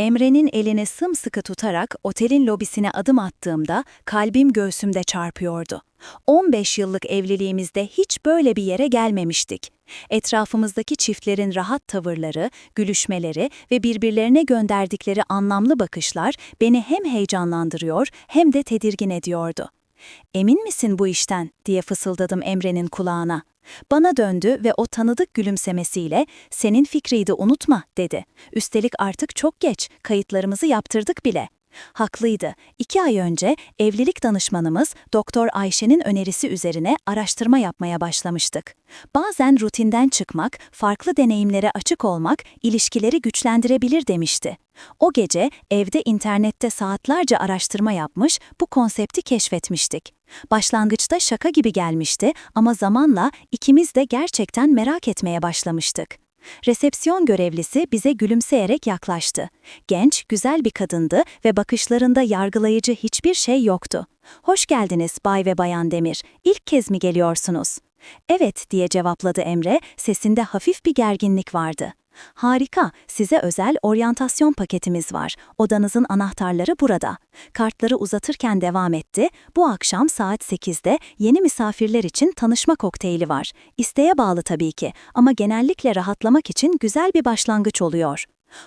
Emre'nin elini sımsıkı tutarak otelin lobisine adım attığımda kalbim göğsümde çarpıyordu. 15 yıllık evliliğimizde hiç böyle bir yere gelmemiştik. Etrafımızdaki çiftlerin rahat tavırları, gülüşmeleri ve birbirlerine gönderdikleri anlamlı bakışlar beni hem heyecanlandırıyor hem de tedirgin ediyordu. Emin misin bu işten diye fısıldadım Emre'nin kulağına. Bana döndü ve o tanıdık gülümsemesiyle senin fikriydi unutma dedi. Üstelik artık çok geç, kayıtlarımızı yaptırdık bile. Haklıydı. İki ay önce evlilik danışmanımız Doktor Ayşe'nin önerisi üzerine araştırma yapmaya başlamıştık. Bazen rutinden çıkmak, farklı deneyimlere açık olmak ilişkileri güçlendirebilir demişti. O gece evde internette saatlerce araştırma yapmış, bu konsepti keşfetmiştik. Başlangıçta şaka gibi gelmişti ama zamanla ikimiz de gerçekten merak etmeye başlamıştık. Resepsiyon görevlisi bize gülümseyerek yaklaştı. Genç, güzel bir kadındı ve bakışlarında yargılayıcı hiçbir şey yoktu. Hoş geldiniz Bay ve Bayan Demir. İlk kez mi geliyorsunuz? Evet diye cevapladı Emre, sesinde hafif bir gerginlik vardı. Harika, size özel oryantasyon paketimiz var. Odanızın anahtarları burada. Kartları uzatırken devam etti. Bu akşam saat 8'de yeni misafirler için tanışma kokteyli var. İsteğe bağlı tabii ki ama genellikle rahatlamak için güzel bir başlangıç oluyor.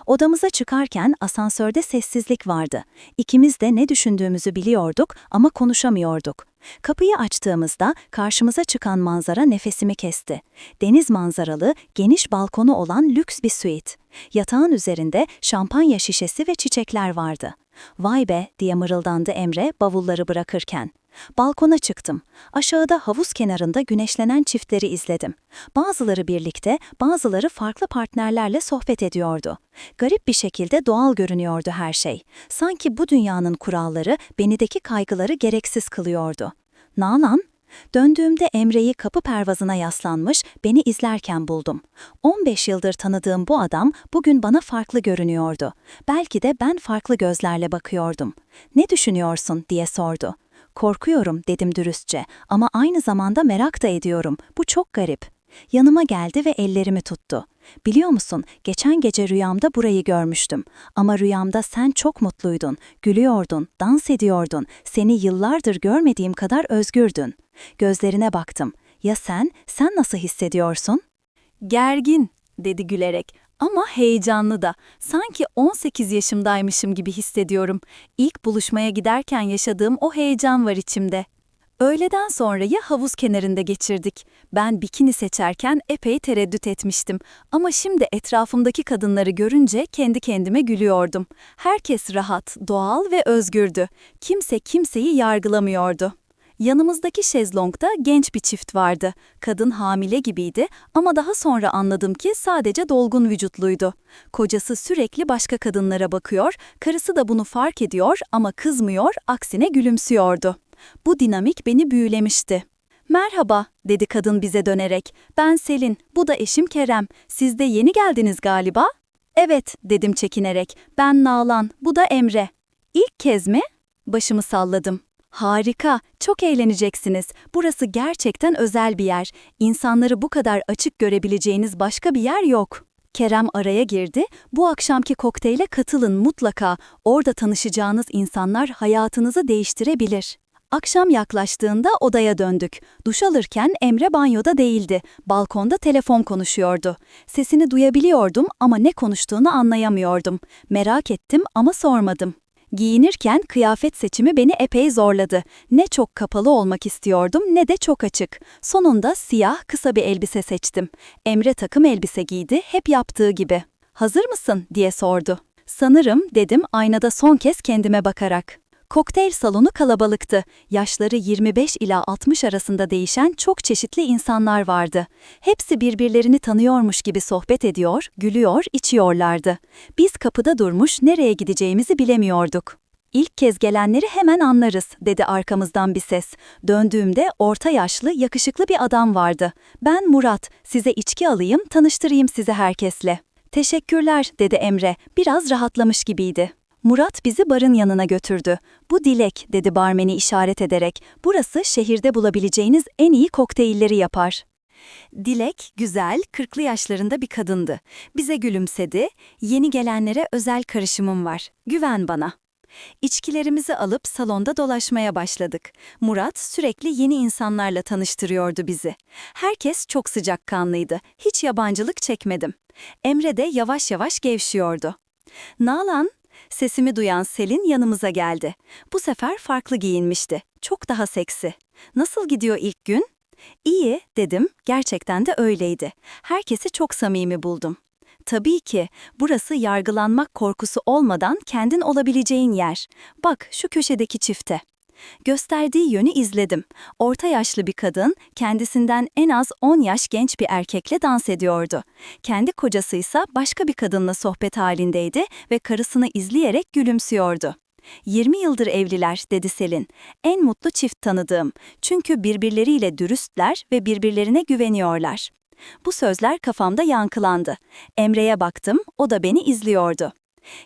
Odamıza çıkarken asansörde sessizlik vardı. İkimiz de ne düşündüğümüzü biliyorduk ama konuşamıyorduk. Kapıyı açtığımızda karşımıza çıkan manzara nefesimi kesti. Deniz manzaralı, geniş balkonu olan lüks bir suite. Yatağın üzerinde şampanya şişesi ve çiçekler vardı. Vay be diye mırıldandı Emre bavulları bırakırken. Balkona çıktım. Aşağıda havuz kenarında güneşlenen çiftleri izledim. Bazıları birlikte, bazıları farklı partnerlerle sohbet ediyordu. Garip bir şekilde doğal görünüyordu her şey. Sanki bu dünyanın kuralları benideki kaygıları gereksiz kılıyordu. Nalan, Döndüğümde Emre'yi kapı pervazına yaslanmış, beni izlerken buldum. 15 yıldır tanıdığım bu adam bugün bana farklı görünüyordu. Belki de ben farklı gözlerle bakıyordum. Ne düşünüyorsun diye sordu. Korkuyorum dedim dürüstçe ama aynı zamanda merak da ediyorum. Bu çok garip. Yanıma geldi ve ellerimi tuttu. Biliyor musun, geçen gece rüyamda burayı görmüştüm. Ama rüyamda sen çok mutluydun, gülüyordun, dans ediyordun, seni yıllardır görmediğim kadar özgürdün. Gözlerine baktım. Ya sen, sen nasıl hissediyorsun? Gergin, dedi gülerek. Ama heyecanlı da. Sanki 18 yaşımdaymışım gibi hissediyorum. İlk buluşmaya giderken yaşadığım o heyecan var içimde. Öğleden sonrayı havuz kenarında geçirdik. Ben bikini seçerken epey tereddüt etmiştim. Ama şimdi etrafımdaki kadınları görünce kendi kendime gülüyordum. Herkes rahat, doğal ve özgürdü. Kimse kimseyi yargılamıyordu. Yanımızdaki şezlongda genç bir çift vardı. Kadın hamile gibiydi ama daha sonra anladım ki sadece dolgun vücutluydu. Kocası sürekli başka kadınlara bakıyor, karısı da bunu fark ediyor ama kızmıyor, aksine gülümsüyordu. Bu dinamik beni büyülemişti. Merhaba, dedi kadın bize dönerek. Ben Selin, bu da eşim Kerem. Siz de yeni geldiniz galiba? Evet, dedim çekinerek. Ben Nalan, bu da Emre. İlk kez mi? Başımı salladım. Harika, çok eğleneceksiniz. Burası gerçekten özel bir yer. İnsanları bu kadar açık görebileceğiniz başka bir yer yok. Kerem araya girdi. Bu akşamki kokteyle katılın mutlaka. Orada tanışacağınız insanlar hayatınızı değiştirebilir. Akşam yaklaştığında odaya döndük. Duş alırken Emre banyoda değildi. Balkonda telefon konuşuyordu. Sesini duyabiliyordum ama ne konuştuğunu anlayamıyordum. Merak ettim ama sormadım. Giyinirken kıyafet seçimi beni epey zorladı. Ne çok kapalı olmak istiyordum ne de çok açık. Sonunda siyah kısa bir elbise seçtim. Emre takım elbise giydi, hep yaptığı gibi. Hazır mısın diye sordu. Sanırım dedim aynada son kez kendime bakarak. Kokteyl salonu kalabalıktı. Yaşları 25 ila 60 arasında değişen çok çeşitli insanlar vardı. Hepsi birbirlerini tanıyormuş gibi sohbet ediyor, gülüyor, içiyorlardı. Biz kapıda durmuş nereye gideceğimizi bilemiyorduk. İlk kez gelenleri hemen anlarız, dedi arkamızdan bir ses. Döndüğümde orta yaşlı, yakışıklı bir adam vardı. Ben Murat, size içki alayım, tanıştırayım sizi herkesle. Teşekkürler, dedi Emre, biraz rahatlamış gibiydi. Murat bizi barın yanına götürdü. Bu Dilek, dedi barmeni işaret ederek. Burası şehirde bulabileceğiniz en iyi kokteylleri yapar. Dilek, güzel, kırklı yaşlarında bir kadındı. Bize gülümsedi, yeni gelenlere özel karışımım var, güven bana. İçkilerimizi alıp salonda dolaşmaya başladık. Murat sürekli yeni insanlarla tanıştırıyordu bizi. Herkes çok sıcakkanlıydı, hiç yabancılık çekmedim. Emre de yavaş yavaş gevşiyordu. Nalan, sesimi duyan Selin yanımıza geldi. Bu sefer farklı giyinmişti, çok daha seksi. Nasıl gidiyor ilk gün? İyi, dedim, gerçekten de öyleydi. Herkesi çok samimi buldum. Tabii ki, burası yargılanmak korkusu olmadan kendin olabileceğin yer. Bak şu köşedeki çifte. Gösterdiği yönü izledim. Orta yaşlı bir kadın, kendisinden en az 10 yaş genç bir erkekle dans ediyordu. Kendi kocası ise başka bir kadınla sohbet halindeydi ve karısını izleyerek gülümsüyordu. 20 yıldır evliler, dedi Selin. En mutlu çift tanıdığım. Çünkü birbirleriyle dürüstler ve birbirlerine güveniyorlar. Bu sözler kafamda yankılandı. Emre'ye baktım, o da beni izliyordu.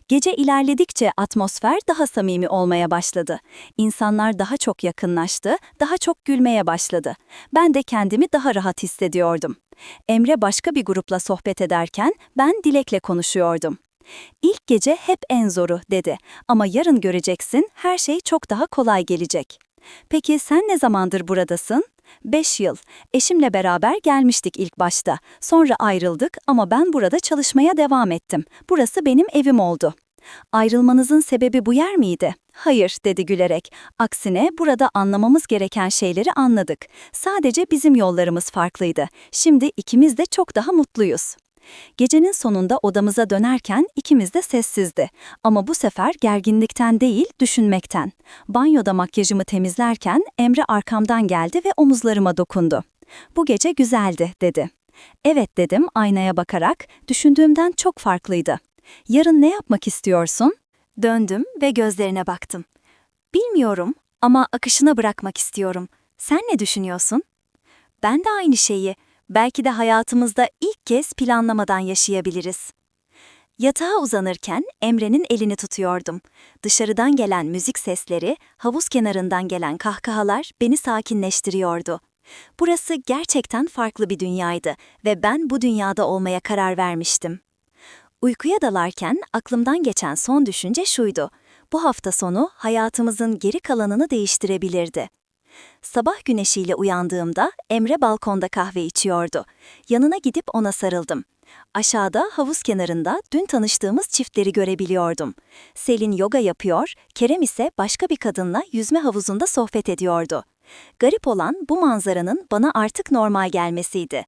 Gece ilerledikçe atmosfer daha samimi olmaya başladı. İnsanlar daha çok yakınlaştı, daha çok gülmeye başladı. Ben de kendimi daha rahat hissediyordum. Emre başka bir grupla sohbet ederken ben Dilek'le konuşuyordum. İlk gece hep en zoru dedi ama yarın göreceksin her şey çok daha kolay gelecek. Peki sen ne zamandır buradasın? 5 yıl. Eşimle beraber gelmiştik ilk başta. Sonra ayrıldık ama ben burada çalışmaya devam ettim. Burası benim evim oldu. Ayrılmanızın sebebi bu yer miydi? Hayır, dedi gülerek. Aksine burada anlamamız gereken şeyleri anladık. Sadece bizim yollarımız farklıydı. Şimdi ikimiz de çok daha mutluyuz. Gecenin sonunda odamıza dönerken ikimiz de sessizdi. Ama bu sefer gerginlikten değil, düşünmekten. Banyoda makyajımı temizlerken Emre arkamdan geldi ve omuzlarıma dokundu. Bu gece güzeldi, dedi. Evet dedim aynaya bakarak, düşündüğümden çok farklıydı. Yarın ne yapmak istiyorsun? Döndüm ve gözlerine baktım. Bilmiyorum ama akışına bırakmak istiyorum. Sen ne düşünüyorsun? Ben de aynı şeyi. Belki de hayatımızda ilk kez planlamadan yaşayabiliriz. Yatağa uzanırken Emre'nin elini tutuyordum. Dışarıdan gelen müzik sesleri, havuz kenarından gelen kahkahalar beni sakinleştiriyordu. Burası gerçekten farklı bir dünyaydı ve ben bu dünyada olmaya karar vermiştim. Uykuya dalarken aklımdan geçen son düşünce şuydu. Bu hafta sonu hayatımızın geri kalanını değiştirebilirdi. Sabah güneşiyle uyandığımda Emre balkonda kahve içiyordu. Yanına gidip ona sarıldım. Aşağıda havuz kenarında dün tanıştığımız çiftleri görebiliyordum. Selin yoga yapıyor, Kerem ise başka bir kadınla yüzme havuzunda sohbet ediyordu. Garip olan bu manzaranın bana artık normal gelmesiydi.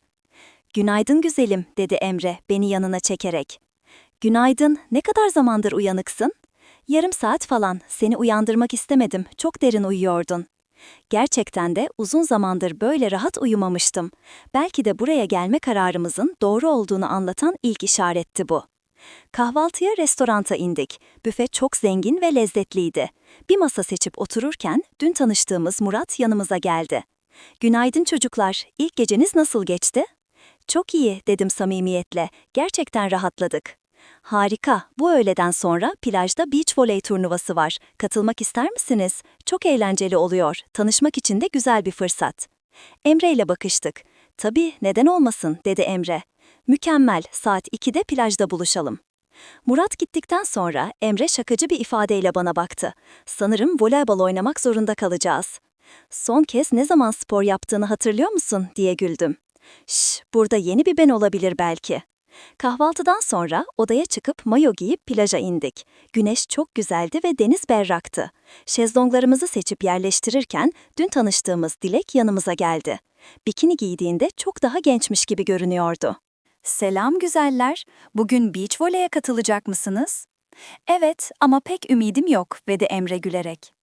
Günaydın güzelim, dedi Emre beni yanına çekerek. Günaydın, ne kadar zamandır uyanıksın? Yarım saat falan, seni uyandırmak istemedim, çok derin uyuyordun. Gerçekten de uzun zamandır böyle rahat uyumamıştım. Belki de buraya gelme kararımızın doğru olduğunu anlatan ilk işaretti bu. Kahvaltıya restoranta indik. Büfe çok zengin ve lezzetliydi. Bir masa seçip otururken dün tanıştığımız Murat yanımıza geldi. Günaydın çocuklar, ilk geceniz nasıl geçti? Çok iyi, dedim samimiyetle. Gerçekten rahatladık. Harika, bu öğleden sonra plajda beach voley turnuvası var. Katılmak ister misiniz? Çok eğlenceli oluyor, tanışmak için de güzel bir fırsat. Emre ile bakıştık. Tabii, neden olmasın, dedi Emre. Mükemmel, saat 2'de plajda buluşalım. Murat gittikten sonra Emre şakacı bir ifadeyle bana baktı. Sanırım voleybol oynamak zorunda kalacağız. Son kez ne zaman spor yaptığını hatırlıyor musun diye güldüm. Şş, burada yeni bir ben olabilir belki. Kahvaltıdan sonra odaya çıkıp mayo giyip plaja indik. Güneş çok güzeldi ve deniz berraktı. Şezlonglarımızı seçip yerleştirirken dün tanıştığımız Dilek yanımıza geldi. Bikini giydiğinde çok daha gençmiş gibi görünüyordu. Selam güzeller, bugün beach voley'e katılacak mısınız? Evet ama pek ümidim yok, dedi Emre gülerek.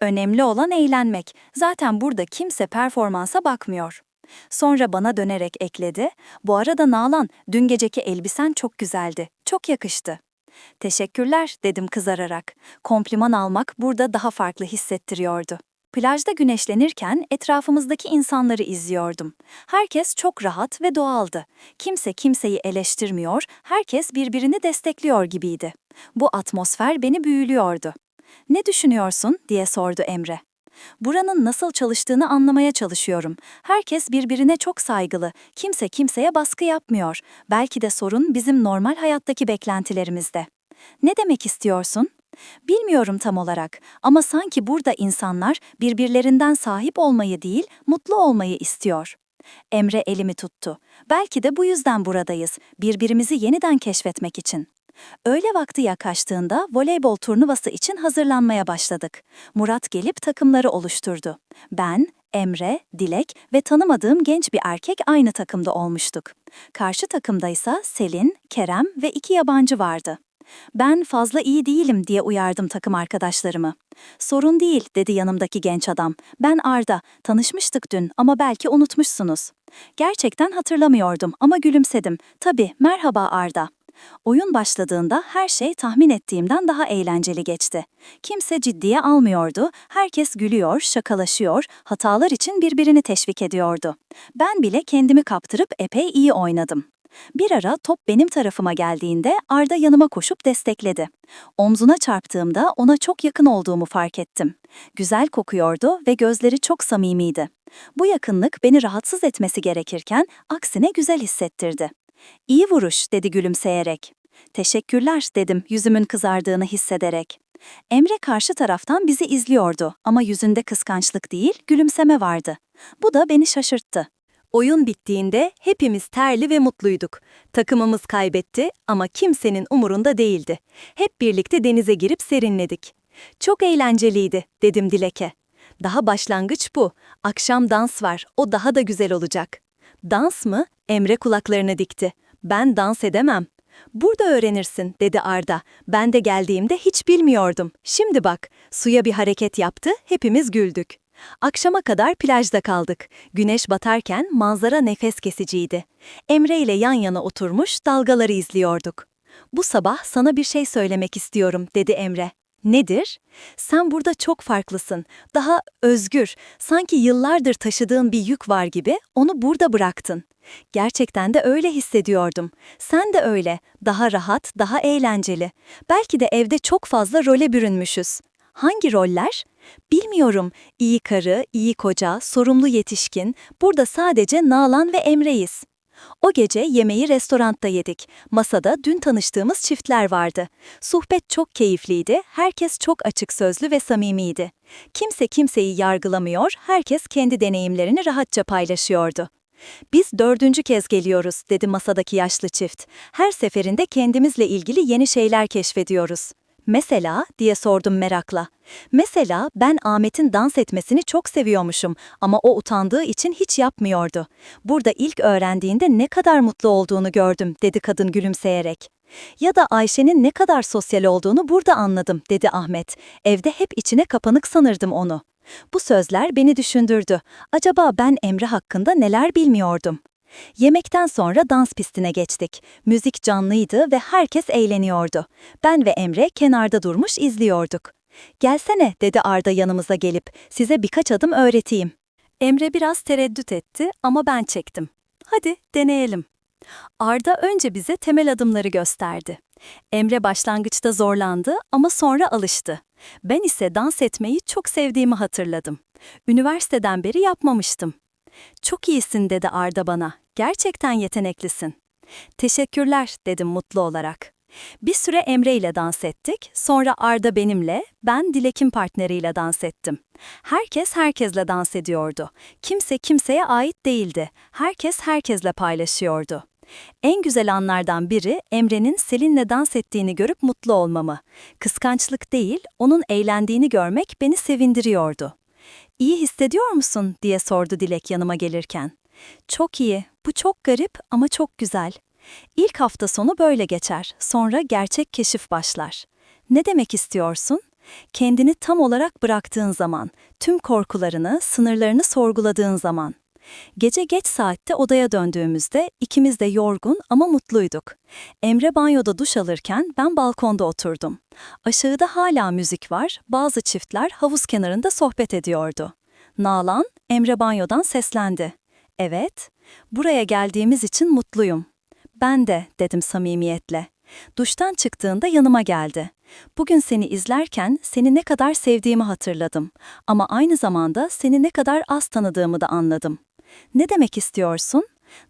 Önemli olan eğlenmek. Zaten burada kimse performansa bakmıyor. Sonra bana dönerek ekledi. Bu arada Nalan, dün geceki elbisen çok güzeldi. Çok yakıştı. Teşekkürler, dedim kızararak. Kompliman almak burada daha farklı hissettiriyordu. Plajda güneşlenirken etrafımızdaki insanları izliyordum. Herkes çok rahat ve doğaldı. Kimse kimseyi eleştirmiyor, herkes birbirini destekliyor gibiydi. Bu atmosfer beni büyülüyordu. Ne düşünüyorsun diye sordu Emre. Buranın nasıl çalıştığını anlamaya çalışıyorum. Herkes birbirine çok saygılı. Kimse kimseye baskı yapmıyor. Belki de sorun bizim normal hayattaki beklentilerimizde. Ne demek istiyorsun? Bilmiyorum tam olarak ama sanki burada insanlar birbirlerinden sahip olmayı değil, mutlu olmayı istiyor. Emre elimi tuttu. Belki de bu yüzden buradayız, birbirimizi yeniden keşfetmek için. Öğle vakti yaklaştığında voleybol turnuvası için hazırlanmaya başladık. Murat gelip takımları oluşturdu. Ben, Emre, Dilek ve tanımadığım genç bir erkek aynı takımda olmuştuk. Karşı takımdaysa Selin, Kerem ve iki yabancı vardı. Ben fazla iyi değilim diye uyardım takım arkadaşlarımı. Sorun değil dedi yanımdaki genç adam. Ben Arda, tanışmıştık dün ama belki unutmuşsunuz. Gerçekten hatırlamıyordum ama gülümsedim. Tabii, merhaba Arda. Oyun başladığında her şey tahmin ettiğimden daha eğlenceli geçti. Kimse ciddiye almıyordu, herkes gülüyor, şakalaşıyor, hatalar için birbirini teşvik ediyordu. Ben bile kendimi kaptırıp epey iyi oynadım. Bir ara top benim tarafıma geldiğinde Arda yanıma koşup destekledi. Omzuna çarptığımda ona çok yakın olduğumu fark ettim. Güzel kokuyordu ve gözleri çok samimiydi. Bu yakınlık beni rahatsız etmesi gerekirken aksine güzel hissettirdi. İyi vuruş dedi gülümseyerek. Teşekkürler dedim yüzümün kızardığını hissederek. Emre karşı taraftan bizi izliyordu ama yüzünde kıskançlık değil, gülümseme vardı. Bu da beni şaşırttı. Oyun bittiğinde hepimiz terli ve mutluyduk. Takımımız kaybetti ama kimsenin umurunda değildi. Hep birlikte denize girip serinledik. Çok eğlenceliydi, dedim Dilek'e. Daha başlangıç bu. Akşam dans var, o daha da güzel olacak. Dans mı? Emre kulaklarını dikti. Ben dans edemem. Burada öğrenirsin, dedi Arda. Ben de geldiğimde hiç bilmiyordum. Şimdi bak, suya bir hareket yaptı, hepimiz güldük. Akşama kadar plajda kaldık. Güneş batarken manzara nefes kesiciydi. Emre ile yan yana oturmuş dalgaları izliyorduk. Bu sabah sana bir şey söylemek istiyorum, dedi Emre. Nedir? Sen burada çok farklısın. Daha özgür, sanki yıllardır taşıdığın bir yük var gibi onu burada bıraktın. Gerçekten de öyle hissediyordum. Sen de öyle. Daha rahat, daha eğlenceli. Belki de evde çok fazla role bürünmüşüz. Hangi roller? Bilmiyorum. İyi karı, iyi koca, sorumlu yetişkin. Burada sadece Nalan ve Emre'yiz. O gece yemeği restoranda yedik. Masada dün tanıştığımız çiftler vardı. Sohbet çok keyifliydi, herkes çok açık sözlü ve samimiydi. Kimse kimseyi yargılamıyor, herkes kendi deneyimlerini rahatça paylaşıyordu. Biz dördüncü kez geliyoruz, dedi masadaki yaşlı çift. Her seferinde kendimizle ilgili yeni şeyler keşfediyoruz. Mesela diye sordum merakla. Mesela ben Ahmet'in dans etmesini çok seviyormuşum ama o utandığı için hiç yapmıyordu. Burada ilk öğrendiğinde ne kadar mutlu olduğunu gördüm dedi kadın gülümseyerek. Ya da Ayşe'nin ne kadar sosyal olduğunu burada anladım dedi Ahmet. Evde hep içine kapanık sanırdım onu. Bu sözler beni düşündürdü. Acaba ben Emre hakkında neler bilmiyordum? Yemekten sonra dans pistine geçtik. Müzik canlıydı ve herkes eğleniyordu. Ben ve Emre kenarda durmuş izliyorduk. Gelsene dedi Arda yanımıza gelip size birkaç adım öğreteyim. Emre biraz tereddüt etti ama ben çektim. Hadi deneyelim. Arda önce bize temel adımları gösterdi. Emre başlangıçta zorlandı ama sonra alıştı. Ben ise dans etmeyi çok sevdiğimi hatırladım. Üniversiteden beri yapmamıştım. Çok iyisin dedi Arda bana. Gerçekten yeteneklisin. Teşekkürler dedim mutlu olarak. Bir süre Emre ile dans ettik, sonra Arda benimle, ben Dilek'in partneriyle dans ettim. Herkes herkesle dans ediyordu. Kimse kimseye ait değildi. Herkes herkesle paylaşıyordu. En güzel anlardan biri Emre'nin Selin'le dans ettiğini görüp mutlu olmamı. Kıskançlık değil, onun eğlendiğini görmek beni sevindiriyordu. İyi hissediyor musun diye sordu Dilek yanıma gelirken. Çok iyi, bu çok garip ama çok güzel. İlk hafta sonu böyle geçer, sonra gerçek keşif başlar. Ne demek istiyorsun? Kendini tam olarak bıraktığın zaman, tüm korkularını, sınırlarını sorguladığın zaman. Gece geç saatte odaya döndüğümüzde ikimiz de yorgun ama mutluyduk. Emre banyoda duş alırken ben balkonda oturdum. Aşağıda hala müzik var, bazı çiftler havuz kenarında sohbet ediyordu. Nalan, Emre banyodan seslendi. Evet, buraya geldiğimiz için mutluyum. Ben de, dedim samimiyetle. Duştan çıktığında yanıma geldi. Bugün seni izlerken seni ne kadar sevdiğimi hatırladım. Ama aynı zamanda seni ne kadar az tanıdığımı da anladım. Ne demek istiyorsun?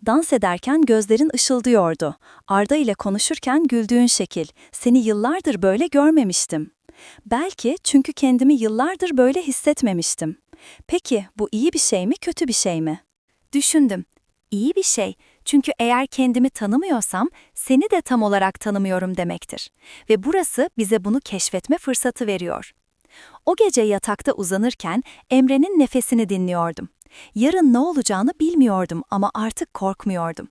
Dans ederken gözlerin ışıldıyordu. Arda ile konuşurken güldüğün şekil. Seni yıllardır böyle görmemiştim. Belki çünkü kendimi yıllardır böyle hissetmemiştim. Peki bu iyi bir şey mi, kötü bir şey mi? Düşündüm. İyi bir şey. Çünkü eğer kendimi tanımıyorsam seni de tam olarak tanımıyorum demektir. Ve burası bize bunu keşfetme fırsatı veriyor. O gece yatakta uzanırken Emre'nin nefesini dinliyordum. Yarın ne olacağını bilmiyordum ama artık korkmuyordum.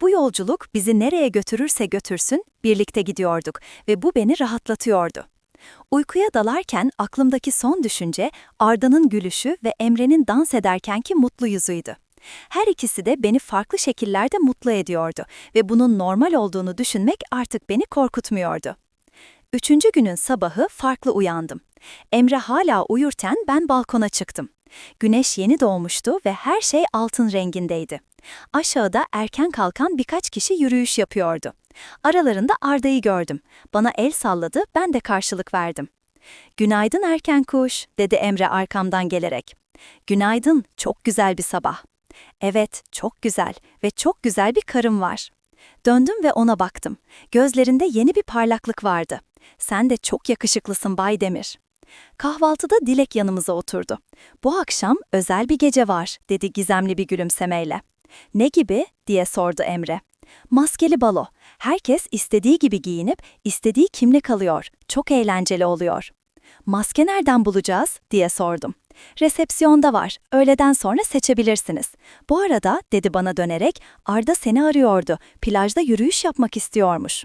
Bu yolculuk bizi nereye götürürse götürsün birlikte gidiyorduk ve bu beni rahatlatıyordu. Uykuya dalarken aklımdaki son düşünce Arda'nın gülüşü ve Emre'nin dans ederkenki mutlu yüzüydü. Her ikisi de beni farklı şekillerde mutlu ediyordu ve bunun normal olduğunu düşünmek artık beni korkutmuyordu. Üçüncü günün sabahı farklı uyandım. Emre hala uyurken ben balkona çıktım. Güneş yeni doğmuştu ve her şey altın rengindeydi. Aşağıda erken kalkan birkaç kişi yürüyüş yapıyordu. Aralarında Arda'yı gördüm. Bana el salladı, ben de karşılık verdim. Günaydın erken kuş, dedi Emre arkamdan gelerek. Günaydın, çok güzel bir sabah. Evet, çok güzel ve çok güzel bir karım var. Döndüm ve ona baktım. Gözlerinde yeni bir parlaklık vardı. Sen de çok yakışıklısın Bay Demir. Kahvaltıda Dilek yanımıza oturdu. Bu akşam özel bir gece var, dedi gizemli bir gülümsemeyle. Ne gibi? diye sordu Emre. Maskeli balo. Herkes istediği gibi giyinip istediği kimlik alıyor. Çok eğlenceli oluyor. Maske nereden bulacağız? diye sordum. Resepsiyonda var. Öğleden sonra seçebilirsiniz. Bu arada dedi bana dönerek Arda seni arıyordu. Plajda yürüyüş yapmak istiyormuş.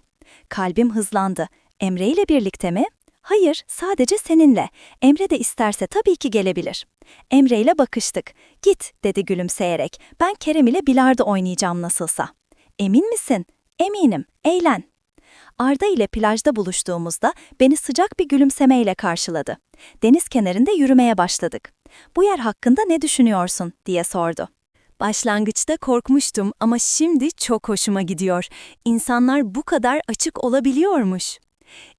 Kalbim hızlandı. Emre ile birlikte mi? Hayır, sadece seninle. Emre de isterse tabii ki gelebilir. Emre ile bakıştık. Git, dedi gülümseyerek. Ben Kerem ile bilardo oynayacağım nasılsa. Emin misin? Eminim, eğlen. Arda ile plajda buluştuğumuzda beni sıcak bir gülümsemeyle karşıladı. Deniz kenarında yürümeye başladık. Bu yer hakkında ne düşünüyorsun diye sordu. Başlangıçta korkmuştum ama şimdi çok hoşuma gidiyor. İnsanlar bu kadar açık olabiliyormuş.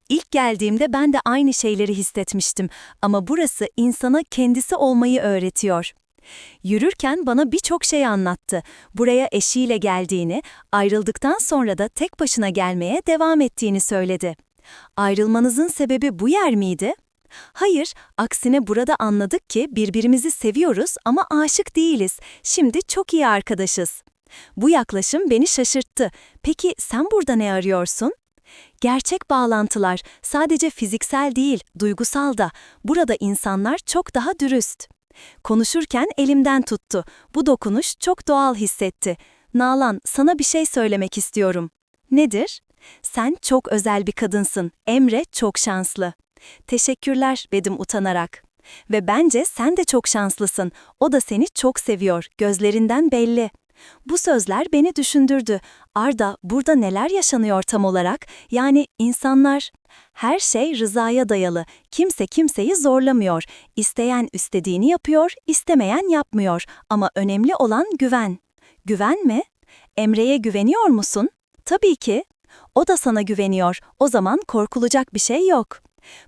İlk geldiğimde ben de aynı şeyleri hissetmiştim ama burası insana kendisi olmayı öğretiyor. Yürürken bana birçok şey anlattı. Buraya eşiyle geldiğini, ayrıldıktan sonra da tek başına gelmeye devam ettiğini söyledi. Ayrılmanızın sebebi bu yer miydi? Hayır, aksine burada anladık ki birbirimizi seviyoruz ama aşık değiliz. Şimdi çok iyi arkadaşız. Bu yaklaşım beni şaşırttı. Peki sen burada ne arıyorsun? Gerçek bağlantılar sadece fiziksel değil, duygusal da. Burada insanlar çok daha dürüst. Konuşurken elimden tuttu. Bu dokunuş çok doğal hissetti. Nalan, sana bir şey söylemek istiyorum. Nedir? Sen çok özel bir kadınsın. Emre çok şanslı. Teşekkürler dedim utanarak. Ve bence sen de çok şanslısın. O da seni çok seviyor. Gözlerinden belli. Bu sözler beni düşündürdü. Arda, burada neler yaşanıyor tam olarak? Yani insanlar... Her şey rızaya dayalı. Kimse kimseyi zorlamıyor. İsteyen istediğini yapıyor, istemeyen yapmıyor. Ama önemli olan güven. Güven mi? Emre'ye güveniyor musun? Tabii ki. O da sana güveniyor. O zaman korkulacak bir şey yok.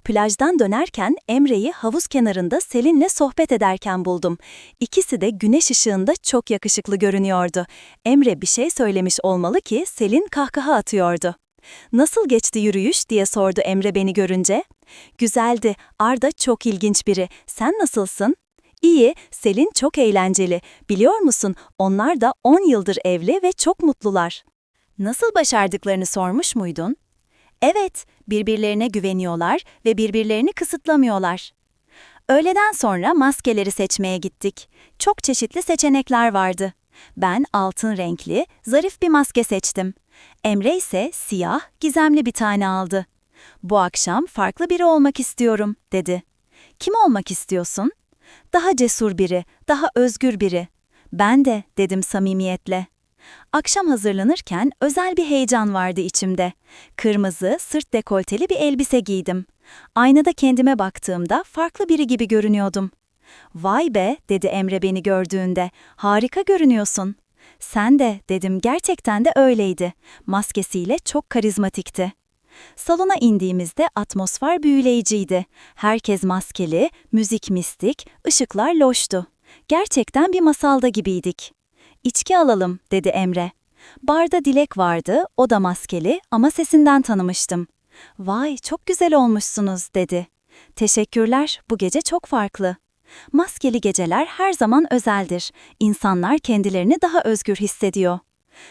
Plajdan dönerken Emre'yi havuz kenarında Selin'le sohbet ederken buldum. İkisi de güneş ışığında çok yakışıklı görünüyordu. Emre bir şey söylemiş olmalı ki Selin kahkaha atıyordu. Nasıl geçti yürüyüş diye sordu Emre beni görünce. Güzeldi, Arda çok ilginç biri. Sen nasılsın? İyi, Selin çok eğlenceli. Biliyor musun, onlar da 10 yıldır evli ve çok mutlular. Nasıl başardıklarını sormuş muydun? Evet, birbirlerine güveniyorlar ve birbirlerini kısıtlamıyorlar. Öğleden sonra maskeleri seçmeye gittik. Çok çeşitli seçenekler vardı. Ben altın renkli, zarif bir maske seçtim. Emre ise siyah, gizemli bir tane aldı. Bu akşam farklı biri olmak istiyorum, dedi. Kim olmak istiyorsun? Daha cesur biri, daha özgür biri. Ben de, dedim samimiyetle. Akşam hazırlanırken özel bir heyecan vardı içimde. Kırmızı, sırt dekolteli bir elbise giydim. Aynada kendime baktığımda farklı biri gibi görünüyordum. Vay be, dedi Emre beni gördüğünde. Harika görünüyorsun. Sen de dedim gerçekten de öyleydi. Maskesiyle çok karizmatikti. Salona indiğimizde atmosfer büyüleyiciydi. Herkes maskeli, müzik mistik, ışıklar loştu. Gerçekten bir masalda gibiydik. İçki alalım, dedi Emre. Barda Dilek vardı, o da maskeli ama sesinden tanımıştım. Vay, çok güzel olmuşsunuz, dedi. Teşekkürler, bu gece çok farklı. Maskeli geceler her zaman özeldir. İnsanlar kendilerini daha özgür hissediyor.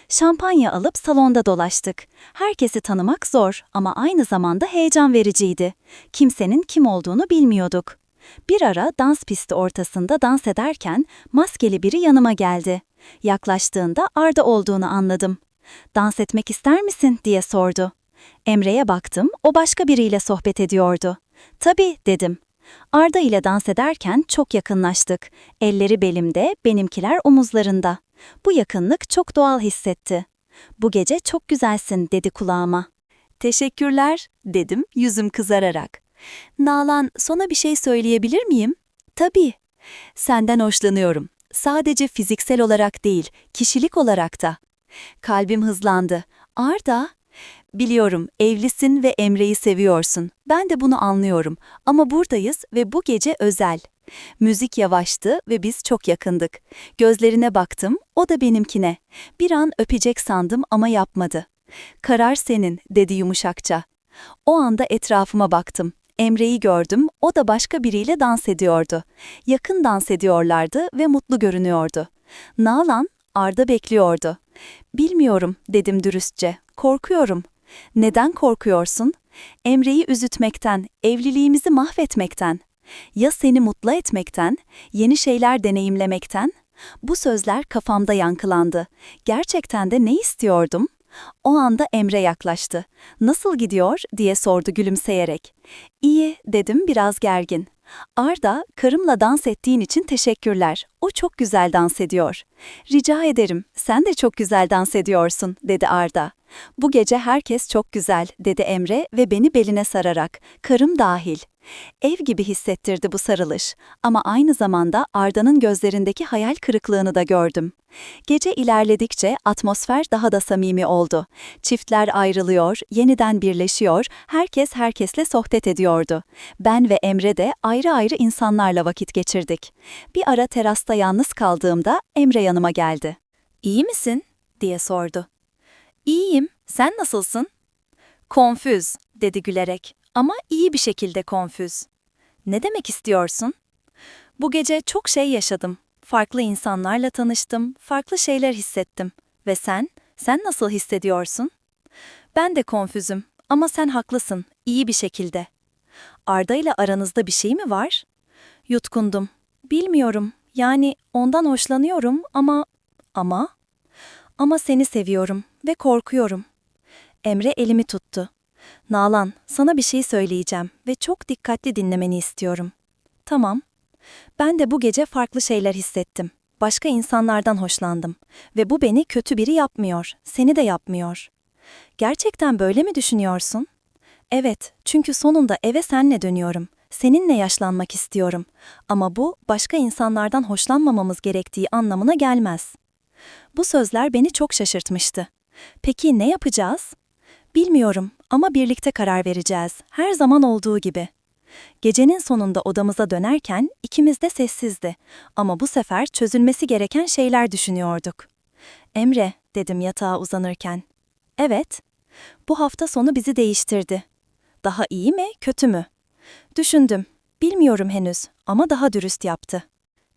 Şampanya alıp salonda dolaştık. Herkesi tanımak zor ama aynı zamanda heyecan vericiydi. Kimsenin kim olduğunu bilmiyorduk. Bir ara dans pisti ortasında dans ederken maskeli biri yanıma geldi. Yaklaştığında Arda olduğunu anladım. Dans etmek ister misin diye sordu. Emre'ye baktım, o başka biriyle sohbet ediyordu. Tabii dedim. Arda ile dans ederken çok yakınlaştık. Elleri belimde, benimkiler omuzlarında. Bu yakınlık çok doğal hissetti. Bu gece çok güzelsin dedi kulağıma. Teşekkürler dedim yüzüm kızararak. Nalan sana bir şey söyleyebilir miyim? Tabii. Senden hoşlanıyorum. Sadece fiziksel olarak değil, kişilik olarak da. Kalbim hızlandı. Arda, biliyorum evlisin ve Emre'yi seviyorsun. Ben de bunu anlıyorum. Ama buradayız ve bu gece özel. Müzik yavaştı ve biz çok yakındık. Gözlerine baktım, o da benimkine. Bir an öpecek sandım ama yapmadı. Karar senin, dedi yumuşakça. O anda etrafıma baktım. Emre'yi gördüm, o da başka biriyle dans ediyordu. Yakın dans ediyorlardı ve mutlu görünüyordu. Nalan, Arda bekliyordu. Bilmiyorum, dedim dürüstçe. Korkuyorum. Neden korkuyorsun? Emre'yi üzütmekten, evliliğimizi mahvetmekten. Ya seni mutlu etmekten, yeni şeyler deneyimlemekten? Bu sözler kafamda yankılandı. Gerçekten de ne istiyordum? O anda Emre yaklaştı. Nasıl gidiyor diye sordu gülümseyerek. İyi dedim biraz gergin. Arda, karımla dans ettiğin için teşekkürler. O çok güzel dans ediyor. Rica ederim, sen de çok güzel dans ediyorsun, dedi Arda. Bu gece herkes çok güzel, dedi Emre ve beni beline sararak, karım dahil. Ev gibi hissettirdi bu sarılış ama aynı zamanda Arda'nın gözlerindeki hayal kırıklığını da gördüm. Gece ilerledikçe atmosfer daha da samimi oldu. Çiftler ayrılıyor, yeniden birleşiyor, herkes herkesle sohbet ediyordu. Ben ve Emre de ayrı ayrı insanlarla vakit geçirdik. Bir ara terasta yalnız kaldığımda Emre yanıma geldi. "İyi misin?" diye sordu. "İyiyim. Sen nasılsın?" "Konfüz." dedi gülerek. Ama iyi bir şekilde konfüz. Ne demek istiyorsun? Bu gece çok şey yaşadım. Farklı insanlarla tanıştım, farklı şeyler hissettim. Ve sen, sen nasıl hissediyorsun? Ben de konfüzüm ama sen haklısın, iyi bir şekilde. Arda ile aranızda bir şey mi var? Yutkundum. Bilmiyorum. Yani ondan hoşlanıyorum ama... Ama? Ama seni seviyorum ve korkuyorum. Emre elimi tuttu. Nalan, sana bir şey söyleyeceğim ve çok dikkatli dinlemeni istiyorum. Tamam. Ben de bu gece farklı şeyler hissettim. Başka insanlardan hoşlandım ve bu beni kötü biri yapmıyor, seni de yapmıyor. Gerçekten böyle mi düşünüyorsun? Evet, çünkü sonunda eve senle dönüyorum. Seninle yaşlanmak istiyorum. Ama bu başka insanlardan hoşlanmamamız gerektiği anlamına gelmez. Bu sözler beni çok şaşırtmıştı. Peki ne yapacağız? Bilmiyorum ama birlikte karar vereceğiz, her zaman olduğu gibi. Gecenin sonunda odamıza dönerken ikimiz de sessizdi ama bu sefer çözülmesi gereken şeyler düşünüyorduk. Emre, dedim yatağa uzanırken. Evet, bu hafta sonu bizi değiştirdi. Daha iyi mi, kötü mü? Düşündüm. Bilmiyorum henüz ama daha dürüst yaptı.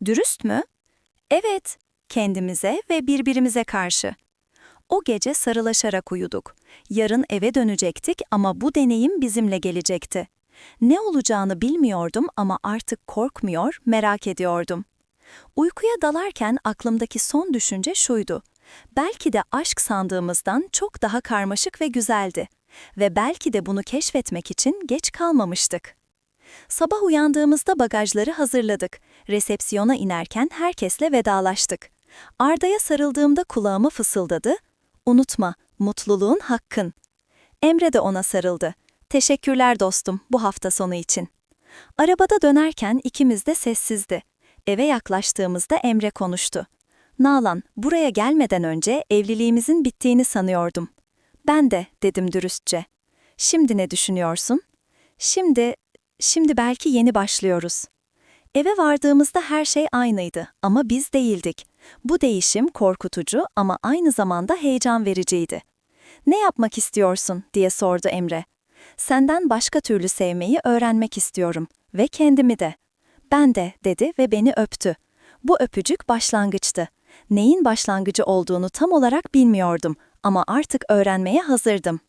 Dürüst mü? Evet, kendimize ve birbirimize karşı. O gece sarılaşarak uyuduk. Yarın eve dönecektik ama bu deneyim bizimle gelecekti. Ne olacağını bilmiyordum ama artık korkmuyor, merak ediyordum. Uykuya dalarken aklımdaki son düşünce şuydu. Belki de aşk sandığımızdan çok daha karmaşık ve güzeldi. Ve belki de bunu keşfetmek için geç kalmamıştık. Sabah uyandığımızda bagajları hazırladık. Resepsiyona inerken herkesle vedalaştık. Arda'ya sarıldığımda kulağıma fısıldadı, Unutma, mutluluğun hakkın. Emre de ona sarıldı. Teşekkürler dostum bu hafta sonu için. Arabada dönerken ikimiz de sessizdi. Eve yaklaştığımızda Emre konuştu. Nalan, buraya gelmeden önce evliliğimizin bittiğini sanıyordum. Ben de, dedim dürüstçe. Şimdi ne düşünüyorsun? Şimdi, şimdi belki yeni başlıyoruz. Eve vardığımızda her şey aynıydı ama biz değildik. Bu değişim korkutucu ama aynı zamanda heyecan vericiydi. Ne yapmak istiyorsun diye sordu Emre. Senden başka türlü sevmeyi öğrenmek istiyorum ve kendimi de. Ben de dedi ve beni öptü. Bu öpücük başlangıçtı. Neyin başlangıcı olduğunu tam olarak bilmiyordum ama artık öğrenmeye hazırdım.